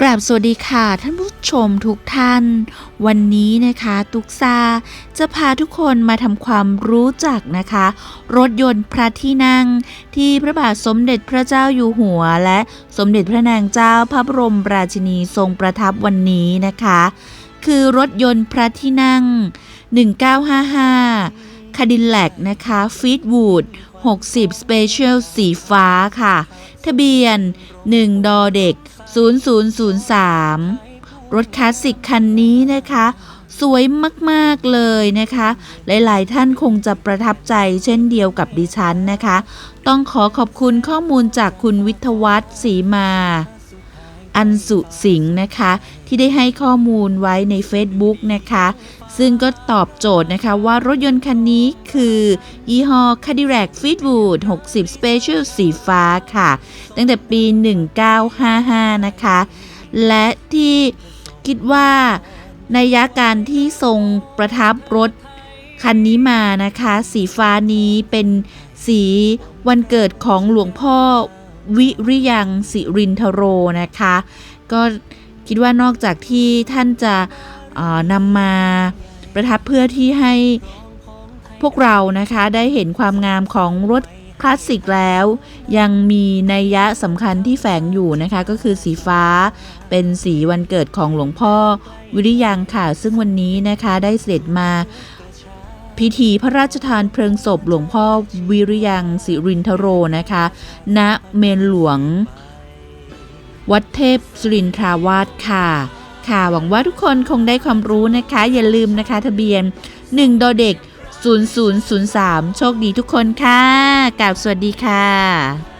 กราบสวัสดีค่ะ ท่านผู้ชมทุกท่าน วันนี้นะคะตุกซาจะพาทุกคนมาทำความรู้จักนะคะ รถยนต์พระที่นั่ง ที่พระบาทสมเด็จพระเจ้าอยู่หัว และสมเด็จพระนางเจ้าพระบรมราชินีทรงประทับวันนี้นะคะ คือรถยนต์พระที่นั่ง 1955คาดินแลกนะคะฟีดวูด 60 Special สีฟ้าค่ะ ทะเบียน 1 ดอเด็ก 0003 รถคลาสสิกคันนี้นะคะ สวยมากๆเลยนะคะ หลายๆท่านคงจะประทับใจเช่นเดียวกับดิฉันนะคะ ต้องขอขอบคุณข้อมูลจากคุณวิทวัฒน์สีมา อันสุสิงห์นะคะ ที่ได้ให้ข้อมูลไว้ใน Facebook นะคะ ซึ่งก็ตอบโจทย์นะคะว่ารถยนต์คันนี้คือ ยี่ห้อ Cadillac Fleetwood 60 Special สีฟ้าค่ะ ตั้งแต่ปี 1955 นะคะ และที่คิดว่าในยะการที่ทรงประทับรถคันนี้มานะคะ สีฟ้านี้เป็นสีวันเกิดของหลวงพ่อ วิริยังสิรินทโรนะคะ ก็คิดว่านอกจากที่ท่านจะนำมาประทับเพื่อที่ให้พวกเรานะคะได้เห็นความงามของรถคลาสสิกแล้วยังมีนัยยะสำคัญที่แฝงอยู่นะคะ ก็คือสีฟ้าเป็นสีวันเกิดของหลวงพ่อวิริยังค่ะ ซึ่งวันนี้นะคะได้เสด็จมา พิธีพระราชทานเพลิงศพหลวงพ่อวิริยังสิรินทโรนะคะ ณเมนหลวง วัดเทพสิรินทราวาสค่ะ ค่ะหวังว่าทุกคนคงได้ความรู้นะคะ อย่าลืมนะคะทะเบียน1ดอเด็ก0003 โชคดีทุกคนค่ะกล่าวสวัสดีค่ะ